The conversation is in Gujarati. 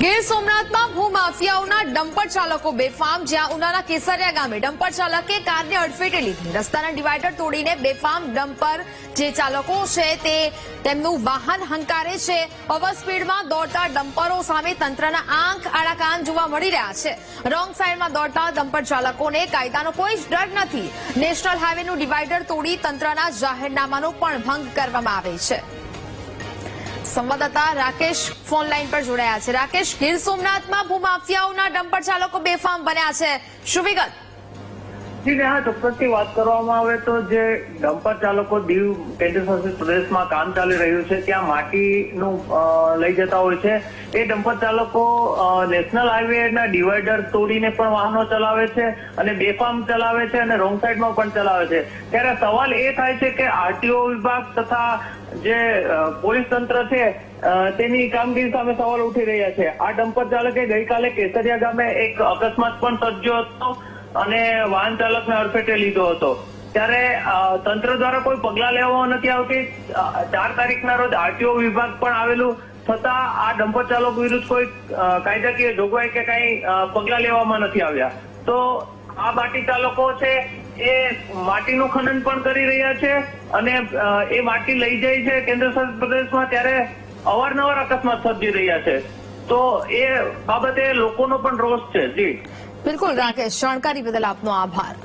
ગીર સોમનાથમાં ભૂમાફિયાઓના ડમ્પર ચાલકો બેફામ, જ્યાં ઉનાના કેસરિયા ગામે ડમ્પર ચાલકે કારને અડફેટે લીધી. રસ્તાના ડિવાઈડર તોડીને બેફામ ડમ્પર જે ચાલકો છે તે તેમનું વાહન હંકારે છે. ઓવર સ્પીડમાં દોડતા ડમ્પરો સામે તંત્રના આંખ, આડા કાન જોવા મળી રહ્યા છે. રોંગ સાઈડમાં દોડતા ડમ્પર ચાલકોને કાયદાનો કોઈ જ ડર નથી. નેશનલ હાઈવેનું ડિવાઈડર તોડી તંત્રના જાહેરનામાનો પણ ભંગ કરવામાં આવે છે. સંવાદદાતા રાકેશ ફોન લાઈન પર જોડાયા છે. રાકેશ, ગીર સોમનાથમાં ભૂમાફિયાઓના ડમ્પર ચાલકો બેફામ બન્યા છે. શું વિગત? જી હા ચોક્કસથી વાત કરવામાં આવે તો જે ડમ્પર ચાલકો દીવ કેન્દ્રશાસિત પ્રદેશમાં કામ ચાલી રહ્યું છે, ત્યાં માટીનું લઈ જતા હોય છે. એ ડમ્પર ચાલકો નેશનલ હાઈવેના ડિવાઈડર તોડીને પણ વાહનો ચલાવે છે અને બેફામ ચલાવે છે અને રોંગ સાઈડમાં પણ ચલાવે છે. ત્યારે સવાલ એ થાય છે કે આરટીઓ વિભાગ તથા જે પોલીસ તંત્ર છે તેની કામગીરી સામે સવાલ ઉઠી રહ્યા છે. આ ડમ્પર ચાલકે ગઈકાલે કેસરિયા ગામે એક અકસ્માત પણ સર્જ્યો હતો. અને વાહન ચાલકને અડફેટે લીધો હતો. ત્યારે તંત્ર દ્વારા કોઈ પગલા લેવામાં નથી આવતી. ચાર તારીખના રોજ આરટીઓ વિભાગ પણ આવેલું. છતાં આ ડમ્પર ચાલક વિરુદ્ધ કોઈ કાયદાકીય જોગવાઈ કે કઈ પગલાં લેવામાં નથી આવ્યા. તો આ માટી ચાલકો છે, એ માટીનું ખનન પણ કરી રહ્યા છે અને એ માટી લઈ જાય છે કેન્દ્ર શાસિત પ્રદેશમાં ત્યારે અવારનવાર અકસ્માત સર્જી રહ્યા છે. તો એ બાબતે લોકોનો પણ રોષ છે. જી. બિલકુલ રાકેશ જાણકારી બદલ આપનો આભાર.